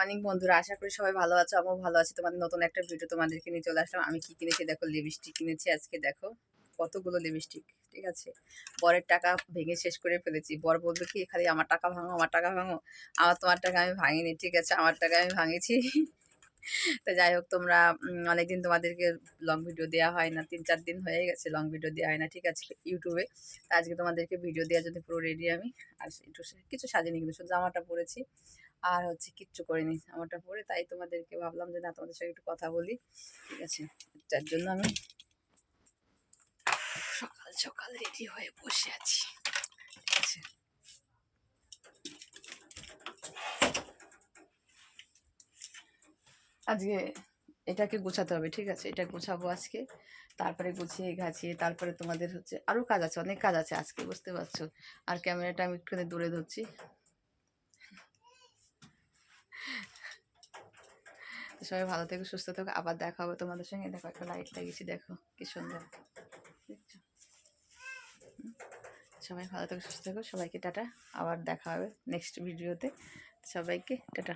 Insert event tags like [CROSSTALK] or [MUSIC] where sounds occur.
Morning বন্ধুরা, আশা করি সবাই ভালো আছো, আমিও ভালো আছি। তোমাদের নতুন একটা ভিডিও তোমাদেরকে নিয়ে চলে আসলাম। আমি কি কিনেছি? দেখো লিপস্টিক কিনেছি আজকে, দেখো। কতগুলো লিপস্টিক ঠিক আছে? বরের টাকা ভেঙে শেষ করে ফেলেছি। বর বলবে কি, খালি আমার টাকা ভাঙো, আমার টাকা ভাঙো। আমার, তোমার টাকা আমি ভাঙিনি, ঠিক আছে? আমার টাকা আমি ভাঙেছি। [LAUGHS] তো যাই হোক, তোমরা অনেকদিন তোমাদেরকে লং ভিডিও দেওয়া হয় না, তিন, চার দিন হয়ে গেছে লং ভিডিও দেওয়া হয় না, ঠিক আছে ইউটিউবে আজকে তোমাদেরকে ভিডিও দেওয়ার জন্য পুরো রেডি আমি, আর একটু কিছু সাজিনি, কিন্তু শুধু জামাটা পরেছি। আর হচ্ছে কিচ্ছু করিনি আমারটা পরে, তাই তোমাদেরকে ভাবলাম যে না, তোমাদের সঙ্গে একটু কথা বলি। ঠিক আছে? যার জন্য আমি সকাল সকাল রেডি হয়ে বসে আছি। ঠিক আছে? আজকে এটাকে গোছাতে হবে, ঠিক আছে? এটা গোছাবো আজকে। তারপরে গুছিয়ে গাছিয়ে তারপরে তোমাদের হচ্ছে আরও কাজ আছে, অনেক কাজ আছে আজকে, বুঝতে পারছ? আর ক্যামেরাটা আমি একটুখানি দূরে ধরছি। তো সবাই ভালো থেকো, সুস্থ থেকো। আবার দেখা হবে তোমাদের সঙ্গে। দেখো একটা লাইট লাগিয়েছি, দেখো কি সুন্দর। সবাই ভালো থেকো, সুস্থ থেকো। সবাইকে টাটা। আবার দেখা হবে নেক্সট ভিডিওতে সবাইকে টাটা।